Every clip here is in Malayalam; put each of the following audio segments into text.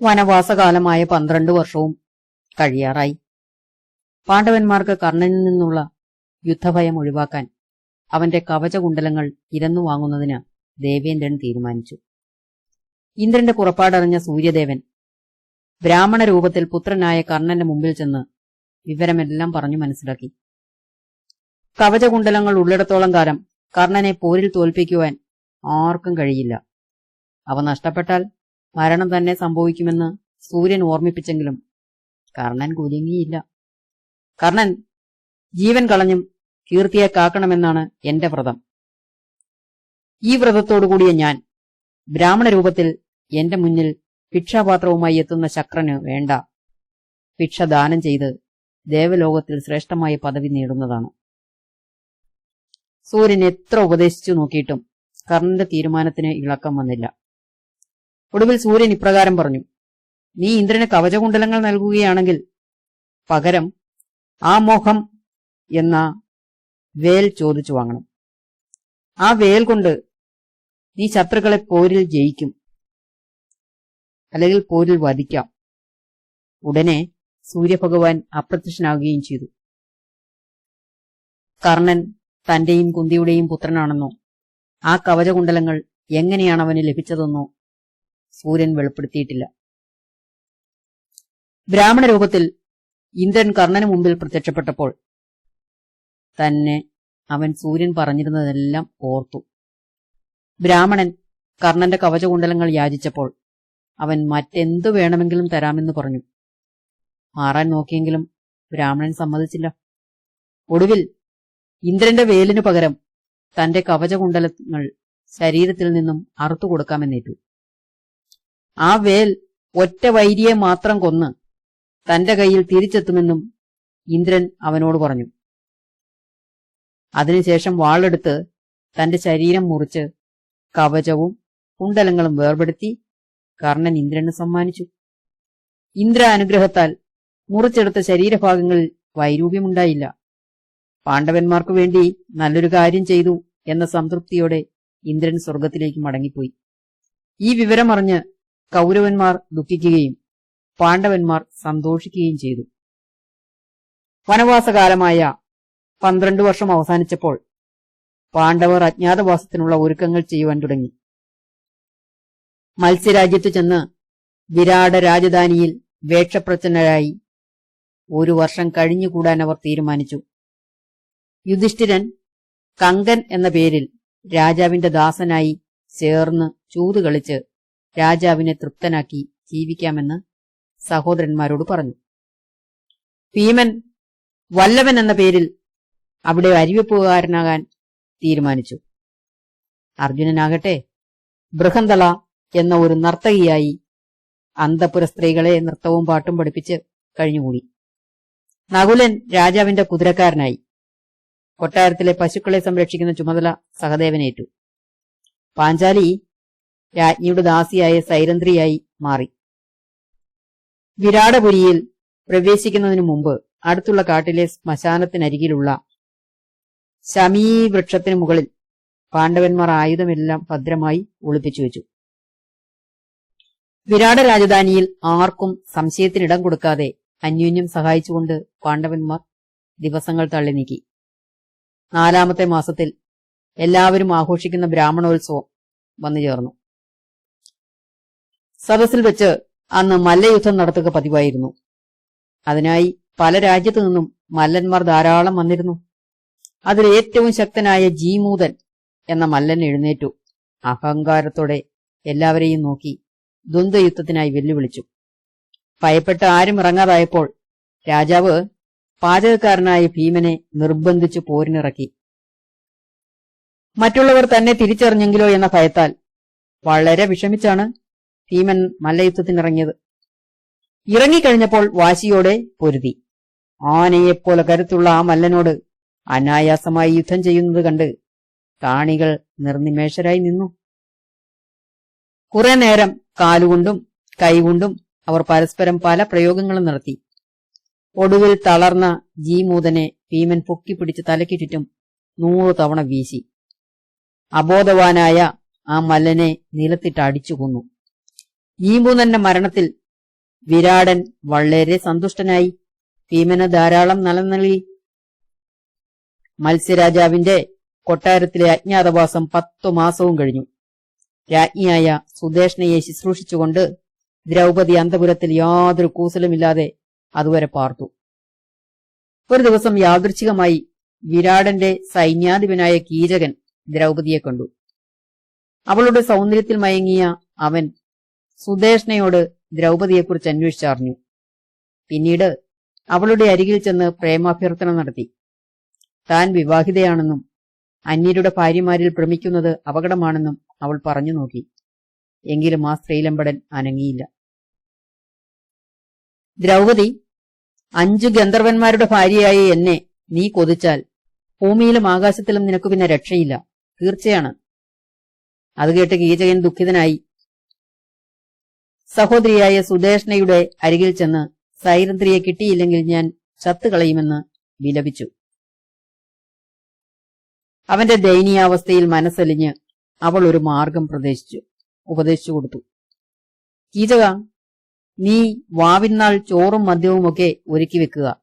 വനവാസകാലമായ പന്ത്രണ്ട് വർഷവും കഴിയാറായി. പാണ്ഡവന്മാർക്ക് കർണനിൽ നിന്നുള്ള യുദ്ധഭയം ഒഴിവാക്കാൻ അവന്റെ കവചകുണ്ടലങ്ങൾ ഇരന്നു വാങ്ങുന്നതിന് ദേവേന്ദ്രൻ തീരുമാനിച്ചു. ഇന്ദ്രന്റെ പുറപ്പാടറിഞ്ഞ സൂര്യദേവൻ ബ്രാഹ്മണ രൂപത്തിൽ പുത്രനായ കർണന്റെ മുമ്പിൽ ചെന്ന് വിവരമെല്ലാം പറഞ്ഞു മനസ്സിലാക്കി. കവചകുണ്ടലങ്ങൾ ഉള്ളിടത്തോളം കാലം കർണനെ പോരിൽ തോൽപ്പിക്കുവാൻ ആർക്കും കഴിയില്ല. അവ നഷ്ടപ്പെട്ടാൽ മരണം തന്നെ സംഭവിക്കുമെന്ന് സൂര്യൻ ഓർമ്മിപ്പിച്ചെങ്കിലും കർണൻ കുലുങ്ങിയില്ല. കർണൻ ജീവൻ കളഞ്ഞും കീർത്തിയെ കാക്കണമെന്നാണ് എന്റെ വ്രതം. ഈ വ്രതത്തോടുകൂടിയ ഞാൻ ബ്രാഹ്മണ രൂപത്തിൽ എന്റെ മുന്നിൽ ഭിക്ഷാപാത്രവുമായി എത്തുന്ന ശക്രന് വേണ്ട. ഭിക്ഷ ദാനം ചെയ്ത് ദേവലോകത്തിൽ ശ്രേഷ്ഠമായ പദവി നേടുന്നതാണ്. സൂര്യൻ എത്ര ഉപദേശിച്ചു നോക്കിയിട്ടും കർണന്റെ തീരുമാനത്തിന് ഇളക്കം വന്നില്ല. ഒടുവിൽ സൂര്യൻ ഇപ്രകാരം പറഞ്ഞു നീ ഇന്ദ്രന് കവചകുണ്ടലങ്ങൾ നൽകുകയാണെങ്കിൽ പകരം ആ മോഹം എന്ന വേൽ ചോദിച്ചു വാങ്ങണം. ആ വേൽ കൊണ്ട് നീ ശത്രുക്കളെ പോരിൽ ജയിക്കും അല്ലെങ്കിൽ പോരിൽ വധിക്കാം. ഉടനെ സൂര്യഭഗവാൻ അപ്രത്യക്ഷനാകുകയും ചെയ്തു. കർണൻ തന്റെയും കുന്തിയുടെയും പുത്രനാണെന്നോ ആ കവചകുണ്ടലങ്ങൾ എങ്ങനെയാണ് അവന് ലഭിച്ചതെന്നോ സൂര്യൻ വെളിപ്പെടുത്തിയിട്ടില്ല. ബ്രാഹ്മണ രൂപത്തിൽ ഇന്ദ്രൻ കർണന് മുമ്പിൽ പ്രത്യക്ഷപ്പെട്ടപ്പോൾ തന്നെ അവൻ സൂര്യൻ പറഞ്ഞിരുന്നതെല്ലാം ഓർത്തു. ബ്രാഹ്മണൻ കർണന്റെ കവചകുണ്ടലങ്ങൾ യാചിച്ചപ്പോൾ അവൻ മറ്റെന്തു വേണമെങ്കിലും തരാമെന്ന് പറഞ്ഞു. മാറാൻ നോക്കിയെങ്കിലും ബ്രാഹ്മണൻ സമ്മതിച്ചില്ല. ഒടുവിൽ ഇന്ദ്രന്റെ വേലിനു പകരം തന്റെ കവചകുണ്ടലങ്ങൾ ശരീരത്തിൽ നിന്നും അറുത്തു കൊടുക്കാമെന്നേറ്റു ആ വേൽ ഒറ്റ വൈരിയെ മാത്രം കൊന്ന് തന്റെ കയ്യിൽ തിരിച്ചെത്തുമെന്നും ഇന്ദ്രൻ അവനോട് പറഞ്ഞു. അതിനുശേഷം വാളെടുത്ത് തന്റെ ശരീരം മുറിച്ച് കവചവും കുണ്ടലങ്ങളും വേർപെടുത്തി കർണൻ ഇന്ദ്രന് സമ്മാനിച്ചു. ഇന്ദ്ര അനുഗ്രഹത്താൽ മുറിച്ചെടുത്ത ശരീരഭാഗങ്ങളിൽ വൈരൂപ്യമുണ്ടായില്ല. പാണ്ഡവന്മാർക്കു വേണ്ടി നല്ലൊരു കാര്യം ചെയ്തു എന്ന സംതൃപ്തിയോടെ ഇന്ദ്രൻ സ്വർഗത്തിലേക്ക് മടങ്ങിപ്പോയി. ഈ വിവരമറിഞ്ഞ് കൗരവന്മാർ ദുഃഖിക്കുകയും പാണ്ഡവന്മാർ സന്തോഷിക്കുകയും ചെയ്തു. വനവാസകാലമായ പന്ത്രണ്ട് വർഷം അവസാനിച്ചപ്പോൾ പാണ്ഡവർ അജ്ഞാതവാസത്തിനുള്ള ഒരുക്കങ്ങൾ ചെയ്യുവാൻ തുടങ്ങി. മത്സ്യരാജ്യത്തു ചെന്ന് വിരാട രാജധാനിയിൽ വേഷപ്രച്ഛന്നരായി ഒരു വർഷം കഴിഞ്ഞുകൂടാൻ അവർ തീരുമാനിച്ചു. യുധിഷ്ഠിരൻ കങ്കൻ എന്ന പേരിൽ രാജാവിന്റെ ദാസനായി ചേർന്ന് ചൂത് കളിച്ച് രാജാവിനെ തൃപ്തനാക്കി ജീവിക്കാമെന്ന് സഹോദരന്മാരോട് പറഞ്ഞു. ഭീമൻ വല്ലവൻ എന്ന പേരിൽ അവിടെ അരിവെപ്പുകാരനാകാൻ തീരുമാനിച്ചു. അർജുനനാകട്ടെ ബൃഹന്തള എന്ന ഒരു നർത്തകിയായി അന്തപുര സ്ത്രീകളെ നൃത്തവും പാട്ടും പഠിപ്പിച്ച് കഴിഞ്ഞുകൂടി. നകുലൻ രാജാവിന്റെ കുതിരക്കാരനായി. കൊട്ടാരത്തിലെ പശുക്കളെ സംരക്ഷിക്കുന്ന ചുമതല സഹദേവനേറ്റു. പാഞ്ചാലി രാജ്ഞിയുടെ ദാസിയായ സൈരന്ധ്രിയായി മാറി. വിരാടപുരിയിൽ പ്രവേശിക്കുന്നതിനു മുമ്പ് അടുത്തുള്ള കാട്ടിലെ ശ്മശാനത്തിനരികിലുള്ള ശമീ വൃക്ഷത്തിനു മുകളിൽ പാണ്ഡവന്മാർ ആയുധമെല്ലാം ഭദ്രമായി ഒളിപ്പിച്ചു വെച്ചു. വിരാട രാജധാനിയിൽ ആർക്കും സംശയത്തിനിടം കൊടുക്കാതെ അന്യോന്യം സഹായിച്ചുകൊണ്ട് പാണ്ഡവന്മാർ ദിവസങ്ങൾ തള്ളി നീക്കി. നാലാമത്തെ മാസത്തിൽ എല്ലാവരും ആഘോഷിക്കുന്ന ബ്രാഹ്മണോത്സവം വന്നു ചേർന്നു. സദസ്സിൽ വെച്ച് അന്ന് മല്ലയുദ്ധം നടത്തുക പതിവായിരുന്നു. അതിനായി പല രാജ്യത്തു നിന്നും മല്ലന്മാർ ധാരാളം വന്നിരുന്നു. അതിൽ ഏറ്റവും ശക്തനായ ജീമൂതൻ എന്ന മല്ലൻ എഴുന്നേറ്റു. അഹങ്കാരത്തോടെ എല്ലാവരെയും നോക്കി ദ്വന്ദ്വയുദ്ധത്തിനായി വെല്ലുവിളിച്ചു. ഭയപ്പെട്ട് ആരും ഇറങ്ങാതായപ്പോൾ രാജാവ് പാചകക്കാരനായ ഭീമനെ നിർബന്ധിച്ചു പോരിനിറക്കി. മറ്റുള്ളവർ തന്നെ തിരിച്ചറിഞ്ഞെങ്കിലോ എന്ന ഭയത്താൽ വളരെ വിഷമിച്ചാണ് ഭീമൻ മല്ലയുദ്ധത്തിനിറങ്ങിയത് ഇറങ്ങിക്കഴിഞ്ഞപ്പോൾ വാശിയോടെ പൊരുതി. ആനയെപ്പോലെ കരുത്തുള്ള ആ മല്ലനോട് അനായാസമായി യുദ്ധം ചെയ്യുന്നത് കണ്ട് കാണികൾ നിർനിമേഷരായി നിന്നു. കുറെ നേരം കാലുകൊണ്ടും കൈകൊണ്ടും അവർ പരസ്പരം പല പ്രയോഗങ്ങളും നടത്തി. ഒടുവിൽ തളർന്ന ജീമൂതനെ ഭീമൻ പൊക്കിപ്പിടിച്ച് തലയ്ക്ക് ചുറ്റും നൂറു തവണ വീശി. അബോധവാനായ ആ മല്ലനെ നിലത്തിട്ട് അടിച്ചു കൊന്നു. ജീമൂതന്റെ മരണത്തിൽ വിരാടൻ വളരെ സന്തുഷ്ടനായി ഭീമന് ധാരാളം നലം നൽകി. മത്സ്യരാജാവിന്റെ കൊട്ടാരത്തിലെ അജ്ഞാതവാസം പത്തു മാസവും കഴിഞ്ഞു. രാജ്ഞിയായ സുദേഷ്ണയെ ശുശ്രൂഷിച്ചുകൊണ്ട് ദ്രൗപദി അന്തപുരത്തിൽ യാതൊരു കൂസലുമില്ലാതെ അതുവരെ പാർത്തു. ഒരു ദിവസം യാദൃച്ഛികമായി വിരാടന്റെ സൈന്യാധിപനായ കീചകൻ ദ്രൗപദിയെ കണ്ടു. അവളുടെ സൗന്ദര്യത്തിൽ മയങ്ങിയ അവൻ സുദേഷ്ണയോട് ദ്രൗപതിയെക്കുറിച്ച് അന്വേഷിച്ചറിഞ്ഞു. പിന്നീട് അവളുടെ അരികിൽ ചെന്ന് പ്രേമാഭ്യർത്ഥന നടത്തി. താൻ വിവാഹിതയാണെന്നും അന്യരുടെ ഭാര്യമാരിൽ ഭ്രമിക്കുന്നത് അപകടമാണെന്നും അവൾ പറഞ്ഞു നോക്കി. എങ്കിലും ആ സ്ത്രീലമ്പടൻ അനങ്ങിയില്ല. ദ്രൗപതി അഞ്ചു ഗന്ധർവന്മാരുടെ ഭാര്യയായ എന്നെ നീ കൊതിച്ചാൽ ഭൂമിയിലും ആകാശത്തിലും നിനക്ക് പിന്നെ രക്ഷയില്ല. തീർച്ചയാണ്. അത് കേട്ട് കീചകൻ ദുഃഖിതനായി സഹോദരിയായ സുദേഷ്ണയുടെ അരികിൽ ചെന്ന് സൈരന്ധ്രിയെ കിട്ടിയില്ലെങ്കിൽ ഞാൻ ചത്തുകളയുമെന്ന് വിലപിച്ചു. അവന്റെ ദയനീയാവസ്ഥയിൽ മനസ്സലിഞ്ഞ് അവൾ ഒരു മാർഗം പ്രദേശിച്ചു ഉപദേശിച്ചു കൊടുത്തു. കീചക നീ വാവിന്നാൾ ചോറും മദ്യവുമൊക്കെ ഒരുക്കി വെക്കുക.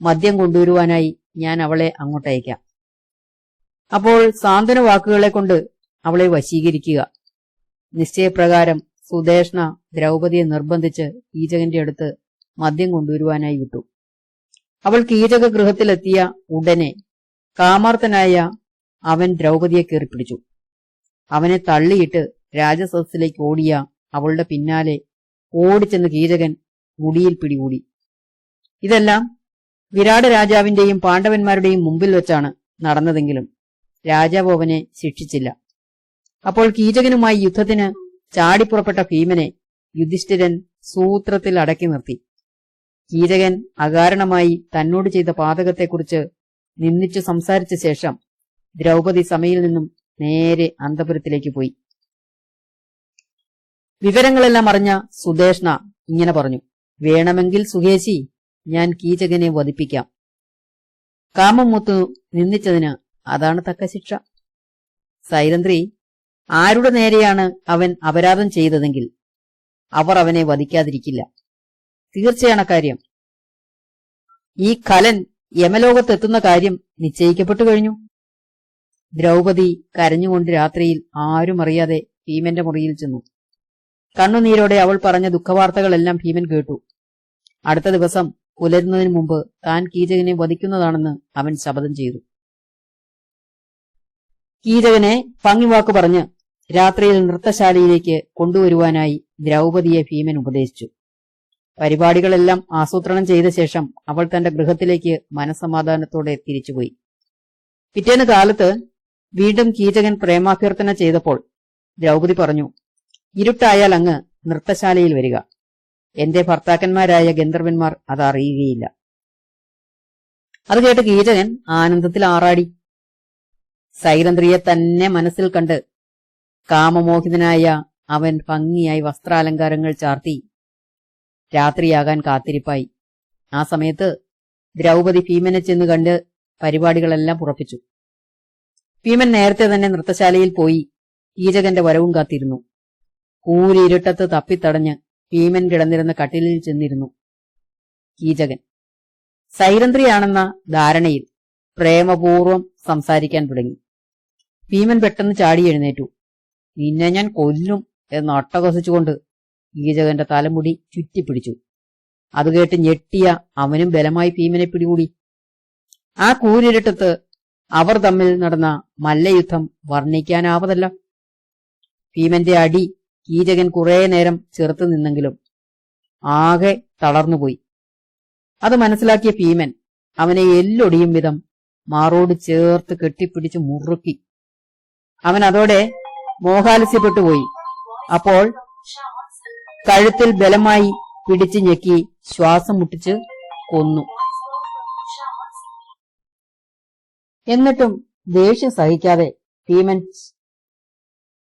മദ്യം കൊണ്ടുവരുവാനായി ഞാൻ അവളെ അങ്ങോട്ടയക്കാം അപ്പോൾ സാന്ത്വന വാക്കുകളെ കൊണ്ട് അവളെ വശീകരിക്കുക. നിശ്ചയപ്രകാരം സുദേഷ്ണ ദ്രൗപതിയെ നിർബന്ധിച്ച് കീചകന്റെ അടുത്ത് മദ്യം കൊണ്ടുവരുവാനായി വിട്ടു. അവൾ കീചക ഗൃഹത്തിലെത്തിയ ഉടനെ കാമാർത്തനായ അവൻ ദ്രൗപതിയെ കീറിപ്പിടിച്ചു. അവനെ തള്ളിയിട്ട് രാജസദസ്സിലേക്ക് ഓടിയ അവളുടെ പിന്നാലെ ഓടിച്ചെന്ന് കീചകൻ മുടിയിൽ പിടികൂടി. ഇതെല്ലാം വിരാട് രാജാവിന്റെയും പാണ്ഡവന്മാരുടെയും മുമ്പിൽ വെച്ചാണ് നടന്നതെങ്കിലും രാജാവ് അവനെ ശിക്ഷിച്ചില്ല. അപ്പോൾ കീചകനുമായി യുദ്ധത്തിന് ചാടിപ്പുറപ്പെട്ട ഭീമനെ യുധിഷ്ഠിരൻ സൂത്രത്തിൽ അടക്കി നിർത്തി. കീരകൻ അകാരണമായി തന്നോട് ചെയ്ത പാതകത്തെക്കുറിച്ച് നിന്ദിച്ചു സംസാരിച്ച ശേഷം ദ്രൗപദി സമയിൽ നിന്നും നേരെ അന്തപുരത്തിലേക്ക് പോയി. വിവരങ്ങളെല്ലാം അറിഞ്ഞ സുദേഷ്ണ ഇങ്ങനെ പറഞ്ഞു. വേണമെങ്കിൽ സുഹേശി ഞാൻ കീചകനെ വധിപ്പിക്കാം. കാമം മുത്തു നിന്ദിച്ചതിന് അതാണ് തക്ക ശിക്ഷ. സൈരന്ധ്രി ആരുടെ നേരെയാണ് അവൻ അപരാധം ചെയ്തതെങ്കിൽ അവർ അവനെ വധിക്കാതിരിക്കില്ല. തീർച്ചയാണ് കാര്യം. ഈ കലൻ യമലോകത്തെത്തുന്ന കാര്യം നിശ്ചയിക്കപ്പെട്ടു കഴിഞ്ഞു. ദ്രൗപദി കരഞ്ഞുകൊണ്ട് രാത്രിയിൽ ആരും അറിയാതെ ഭീമന്റെ മുറിയിൽ ചെന്നു. കണ്ണുനീരോടെ അവൾ പറഞ്ഞ ദുഃഖവാർത്തകളെല്ലാം ഭീമൻ കേട്ടു. അടുത്ത ദിവസം പുലരുന്നതിന് മുമ്പ് താൻ കീചകനെ വധിക്കുന്നതാണെന്ന് അവൻ ശപഥം ചെയ്തു. കീചകനെ ഭംഗിവാക്ക് പറഞ്ഞ് രാത്രിയിൽ നൃത്തശാലയിലേക്ക് കൊണ്ടുവരുവാനായി ദ്രൗപതിയെ ഭീമൻ ഉപദേശിച്ചു. പരിപാടികളെല്ലാം ആസൂത്രണം ചെയ്ത ശേഷം അവൾ തന്റെ ഗൃഹത്തിലേക്ക് മനസമാധാനത്തോടെ തിരിച്ചുപോയി. പിറ്റേന്ന് കാലത്ത് വീണ്ടും കീചകൻ പ്രേമാഭ്യർത്ഥന ചെയ്തപ്പോൾ ദ്രൗപതി പറഞ്ഞു ഇരുട്ടായാൽ അങ്ങ് നൃത്തശാലയിൽ വരിക. എന്റെ ഭർത്താക്കന്മാരായ ഗന്ധർവന്മാർ അത് അറിയുകയില്ല. അത് കേട്ട് കീചകൻ ആനന്ദത്തിൽ ആറാടി. സൈരന്ദ്രിയെ തന്നെ മനസ്സിൽ കണ്ട് കാമമോഹിതനായ അവൻ ഭംഗിയായി വസ്ത്രാലങ്കാരങ്ങൾ ചാർത്തി രാത്രിയാകാൻ കാത്തിരിപ്പായി. ആ സമയത്ത് ദ്രൗപതി ഭീമനെ ചെന്ന് കണ്ട് പരിപാടികളെല്ലാം ഉറപ്പിച്ചു ഭീമൻ നേരത്തെ തന്നെ നൃത്തശാലയിൽ പോയി കീചകന്റെ വരവും കാത്തിരുന്നു. കൂരിരുട്ടത്ത് തപ്പിത്തടഞ്ഞ് ഭീമൻ കിടന്നിരുന്ന കട്ടിലിൽ ചെന്നിരുന്നു. കീചകൻ സൈരന്ധ്രിയാണെന്ന ധാരണയിൽ പ്രേമപൂർവം സംസാരിക്കാൻ തുടങ്ങി. ഭീമൻ പെട്ടെന്ന് ചാടി എഴുന്നേറ്റു. നിന്നെ ഞാൻ കൊല്ലും എന്ന് ഒട്ടകസിച്ചുകൊണ്ട് ഗീജകന്റെ തലമുടി ചുറ്റിപ്പിടിച്ചു. അത് കേട്ട് ഞെട്ടിയ അവനും ബലമായി ഭീമനെ പിടികൂടി. ആ കൂരിരുട്ടത്ത് അവർ തമ്മിൽ നടന്ന മല്ലയുദ്ധം വർണിക്കാനാവതല്ല. ഭീമന്റെ അടി കീചകൻ കുറെ നേരം ചെറുത്തു നിന്നെങ്കിലും ആകെ തളർന്നുപോയി. അത് മനസ്സിലാക്കിയ ഭീമൻ അവനെ എല്ലൊടിയും വിധം മാറോട് ചേർത്ത് കെട്ടിപ്പിടിച്ച് മുറുക്കി. അവൻ അതോടെ മോഹാലസ്യപ്പെട്ടുപോയി അപ്പോൾ കഴുത്തിൽ ബലമായി പിടിച്ചു ഞെക്കി ശ്വാസം മുട്ടിച്ച് കൊന്നു. എന്നിട്ടും ദേഷ്യം സഹിക്കാതെ ഭീമൻ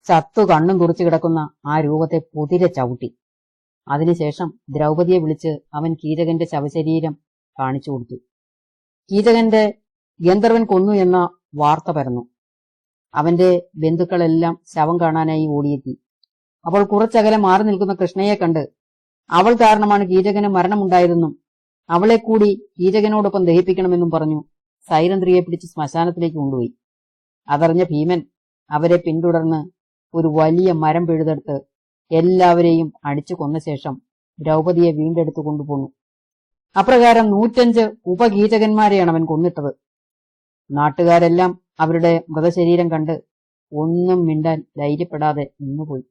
ചത്തു കണ്ണും കുറിച്ചു കിടക്കുന്ന ആ രൂപത്തെ പുതിരെ ചവിട്ടി. അതിനുശേഷം ദ്രൗപതിയെ വിളിച്ച് അവൻ കീചകന്റെ ശവശരീരം കാണിച്ചു കൊടുത്തു. കീചകന്റെ ഗന്ധർവൻ കൊന്നു എന്ന വാർത്ത പരന്നു. അവന്റെ ബന്ധുക്കളെല്ലാം ശവം കാണാനായി ഓടിയെത്തി. അപ്പോൾ കുറച്ചകലെ മാറി നിൽക്കുന്ന കൃഷ്ണയെ കണ്ട് അവൾ കാരണമാണ് കീചകന് മരണമുണ്ടായതെന്നും അവളെ കൂടി കീചകനോടൊപ്പം ദഹിപ്പിക്കണമെന്നും പറഞ്ഞു സൈരന്ധ്രിയെ പിടിച്ച് ശ്മശാനത്തിലേക്ക് കൊണ്ടുപോയി. അതറിഞ്ഞ ഭീമൻ അവരെ പിന്തുടർന്ന് ഒരു വലിയ മരം പിഴുതെടുത്ത് എല്ലാവരെയും അടിച്ചു കൊന്ന ശേഷം ദ്രൗപതിയെ വീണ്ടെടുത്തു കൊണ്ടുപോന്നു. അപ്രകാരം നൂറ്റഞ്ച് ഉപകീചകന്മാരെയാണ് അവൻ കൊന്നിട്ടത്. നാട്ടുകാരെല്ലാം അവരുടെ മൃതശരീരം കണ്ട് ഒന്നും മിണ്ടാൻ ധൈര്യപ്പെടാതെ നിന്നുപോയി.